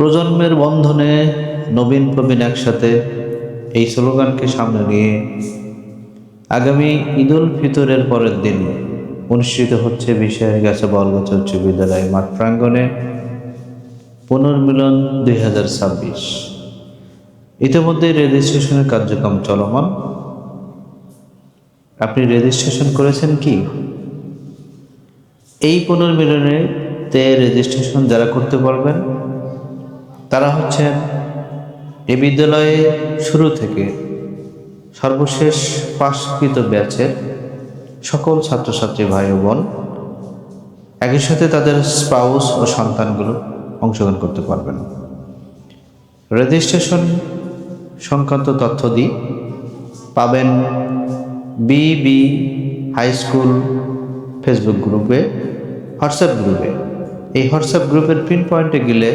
প্রজন্মের বন্ধনে নবীন প্রবীণ একসাথে এই স্লোগানকে সামনে নিয়ে আগামী ঈদুল ফিতরের পরের দিন অনুষ্ঠিত হচ্ছে বিষয়ে গেছে বলগছ উচ্চ বিদ্যালয় মাঠ প্রাঙ্গণে পুনর্মিলন দুই হাজার ছাব্বিশ। ইতিমধ্যে রেজিস্ট্রেশনের কার্যক্রম চলমান। আপনি রেজিস্ট্রেশন করেছেন কি? এই পুনর্মিলনে তে রেজিস্ট্রেশন যারা করতে পারবেন তারা হচ্ছেন এ বিদ্যালয়ে শুরু থেকে সর্বশেষ পাশকৃত ব্যাচের সকল ছাত্রছাত্রী ভাই ও বোন একই সাথে তাদের স্পাউস ও সন্তানগুলো অংশগ্রহণ করতে পারবেন। রেজিস্ট্রেশন সংক্রান্ত তথ্য দিই পাবেন বিবি হাই স্কুল ফেসবুক গ্রুপে, হোয়াটসঅ্যাপ গ্রুপে। এই হোয়াটসঅ্যাপ গ্রুপের পিন পয়েন্টে গেলে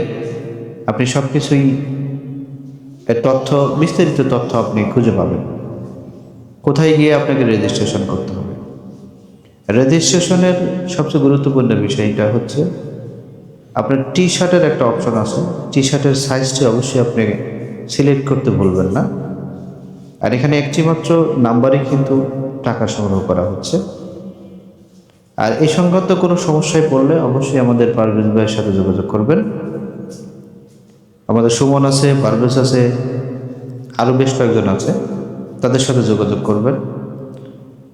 আপনি সব কিছুই তথ্য, বিস্তারিত তথ্য আপনি খুঁজে পাবেন। কোথায় গিয়ে আপনাকে রেজিস্ট্রেশন করতে হবে? রেজিস্ট্রেশনের সবচেয়ে গুরুত্বপূর্ণ বিষয়টা হচ্ছে, আপনার টি শার্টের একটা অপশন আছে। টি শার্টের সাইজটি অবশ্যই আপনি সিলেক্ট করতে ভুলবেন না। আর এখানে একটি মাত্র কিন্তু টাকা সংগ্রহ করা হচ্ছে। আর এই সংক্রান্ত কোনো সমস্যায় পড়লে অবশ্যই আমাদের পারভেজ ভাইয়ের সাথে যোগাযোগ করবেন। আমাদের সুমন আছে, পারভেজ আছে আরও বেশ কয়েকজন আছে, তাদের সাথে যোগাযোগ করবেন।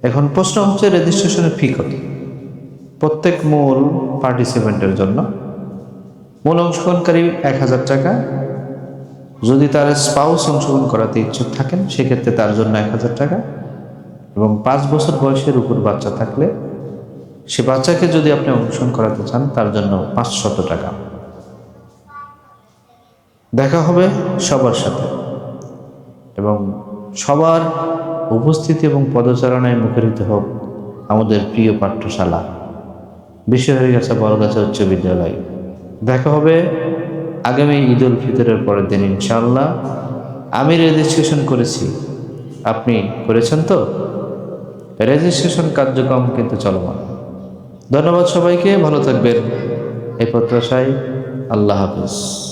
এখন প্রশ্ন হচ্ছে রেজিস্ট্রেশনের ফি কত? প্রত্যেক মূল পার্টিসিপেন্টের জন্য। মূল অংশগ্রহণকারী এক হাজার টাকা। যদি তার স্পাউস অংশগ্রহণ করাতে ইচ্ছুক থাকেন, সেক্ষেত্রে তার জন্য এক হাজার টাকা। এবং পাঁচ বছর বয়সের উপর বাচ্চা থাকলে, সে বাচ্চাকে যদি আপনি অংশগ্রহণ করাতে চান, তার জন্য পাঁচশত টাকা। দেখা হবে সবার সাথে। এবং সবার উপস্থিতি এবং পদচারণায় মুখরিত হোক আমাদের প্রিয় পাঠ্যশালা। বিশ্বহরি গাছা বড়গাছা উচ্চ বিদ্যালয়। দেখা হবে আগামী ঈদ উল ফিতরের পরের দিন, ইনশাআল্লাহ। আমি রেজিস্ট্রেশন করেছি। আপনি করেছেন তো? রেজিস্ট্রেশন কার্যক্রম কিন্তু চলমান। ধন্যবাদ সবাইকে, ভালো থাকবেন। এই প্রত্যাশায় আল্লাহ হাফিজ।